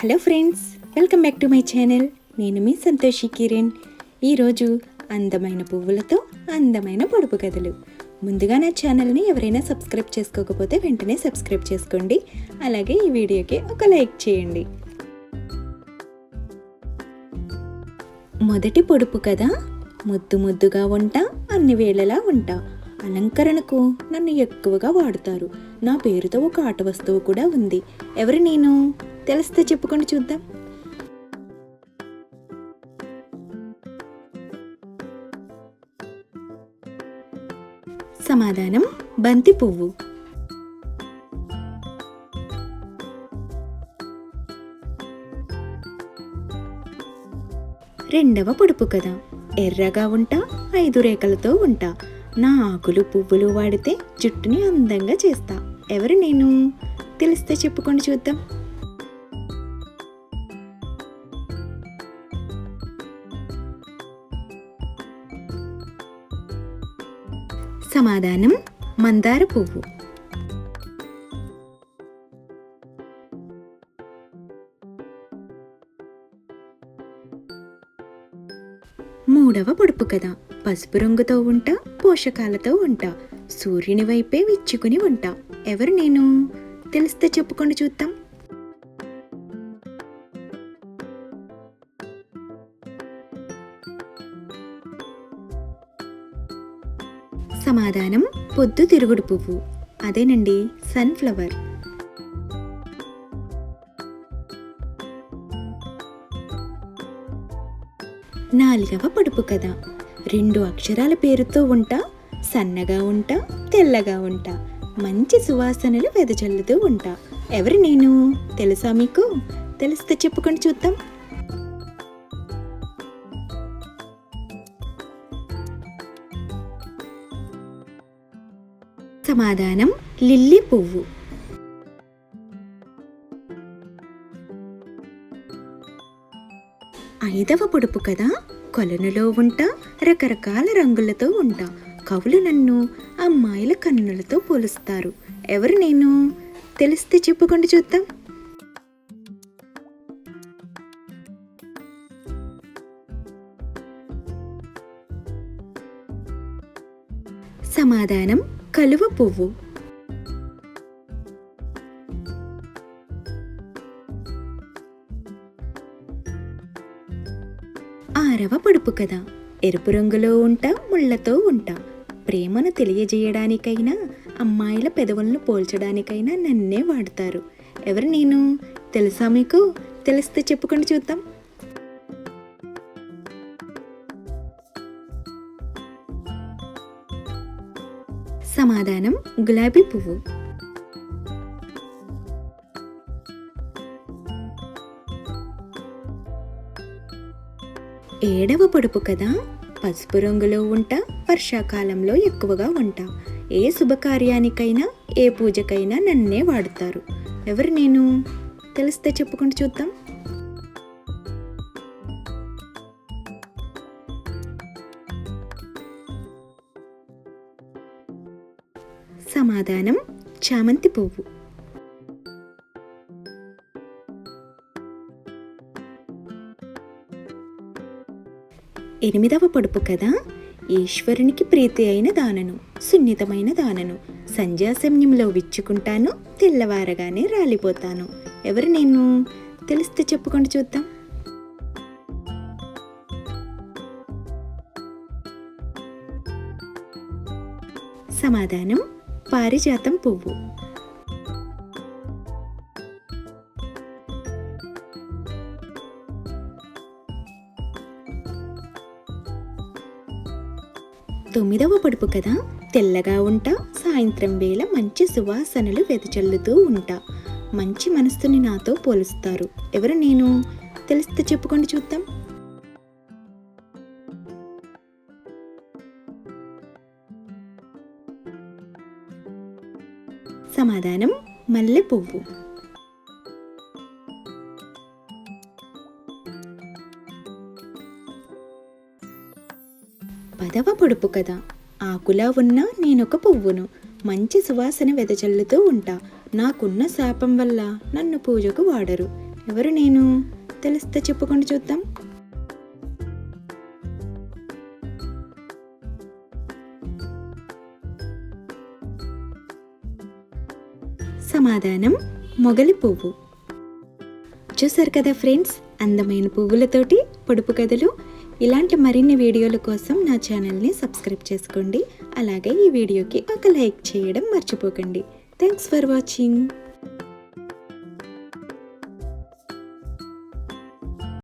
Hello friends welcome back to my channel. నేను మీ సంతోషి కిరణ్. ఈరోజు అందమైన పువ్వులతో అందమైన పొడుపు కథలు. ముందుగా నా ఛానల్ని ఎవరైనా సబ్స్క్రైబ్ చేసుకోకపోతే వెంటనే సబ్స్క్రైబ్ చేసుకోండి. అలాగే ఈ వీడియోకి ఒక లైక్ చేయండి. మొదటి పొడుపు కథ ముద్దు ముద్దుగా ఉంటా అన్ని వేళలా ఉంటా. అలంకరణకు నన్ను ఎక్కువగా వాడుతారు. నా పేరుతో ఒక ఆట వస్తువు కూడా ఉంది. ఎవరు నేను? తెలిస్తే చెప్పుకొని చూద్దాం. సమాధానం బంతి పువ్వు. రెండవ పొడుపు కథ. ఎర్రగా ఉంటా ఐదు రేఖలతో ఉంటా. నా ఆకులు పువ్వులు వాడితే జుట్టుని అందంగా చేస్తా. ఎవరు నేను? తెలిస్తే చెప్పుకొని చూద్దాం. సమాధానం మందార పువ్వు. మూడవ పొడుపు కథ. పసుపు రంగుతో ఉంటా పోషకాలతో ఉంటా. సూర్యుని వైపే విచ్చుకుని ఉంటాం. ఎవరు నేను? తెలిస్తే చెప్పుకొని చూద్దాం. సమాధానం పొద్దు తిరుగుడు పువ్వు. అదేనండి సన్ఫ్లవర్. నాలుగవ పొడుపు కథ. రెండు అక్షరాల పేరుతో ఉంటా సన్నగా ఉంటా తెల్లగా ఉంటా మంచి సువాసనలు వెదజల్లుతూ ఉంటా. ఎవరు నేను? తెలుసా మీకు? తెలిస్తే చెప్పుకొని చూద్దాం. సమాధానం లిల్లీ పువ్వు. ఐదవ పొడుపు కదా? కొలనులో ఉంటా రకరకాల రంగులతో ఉంటా. కవులు నన్ను అమ్మాయిల కన్నులతో పోలుస్తారు. ఎవరు నేను? తెలిస్తే చెప్పుకోండి చూద్దాం. సమాధానం కలువ పువ్వు. ఆరవ పొడుపు కథ. ఎరుపు రంగులో ఉంటా ముళ్ళతో ఉంటా. ప్రేమను తెలియజేయడానికైనా అమ్మాయిల పెదవులను పోల్చడానికైనా నన్నే వాడతారు. ఎవరు నేను? తెలుసా మీకు? తెలిస్తే చెప్పుకొని చూద్దాం. సమాధానం గులాబీ పువ్వు. ఏడవ పొడుపు కదా పసుపు రంగులో ఉంటా వర్షాకాలంలో ఎక్కువగా ఉంటా. ఏ శుభకార్యానికైనా ఏ పూజకైనా నన్నే వాడతారు. ఎవరు నేను? తెలిస్తే చెప్పుకుంటూ చూద్దాం. సమాధానం చామంతి పువ్వు. ఎనిమిదవ పొడుపు కదా ఈశ్వరునికి ప్రీతి అయిన దానను సున్నితమైన దానను సంధ్యా సమయంలో విచ్చుకుంటాను తెల్లవారగానే రాలిపోతాను. ఎవరు నేను? తెలిస్తే చెప్పుకొని చూద్దాం. సమాధానం పారిజాతం పువ్వు. తొమ్మిదవ పొడుపు కదా? తెల్లగా ఉంటా సాయంత్రం వేళ మంచి సువాసనలు వెదజల్లుతూ ఉంటా. మంచి మనస్సుని నాతో పోలుస్తారు. ఎవరు నేను? తెలిస్తే చెప్పుకోండి చూద్దాం. సమాధానం మల్లె పువ్వు. పదవ పొడుపు కదా ఆకులా ఉన్న నేనొక పువ్వును. మంచి సువాసన వెదజల్లుతూ ఉంటా. నాకున్న శాపం వల్ల నన్ను పూజకు వాడరు. ఎవరు నేను? తెలిస్తే చెప్పుకొని చూద్దాం. సమాధానం మొగలి పువ్వు. చూసారు కదా ఫ్రెండ్స్ అందమైన పువ్వులతోటి పొడుపు కథలు. ఇలాంటి మరిన్ని వీడియోల కోసం నా ఛానల్ని సబ్స్క్రైబ్ చేసుకోండి. అలాగే ఈ వీడియోకి ఒక లైక్ చేయడం మర్చిపోకండి. Thanks for watching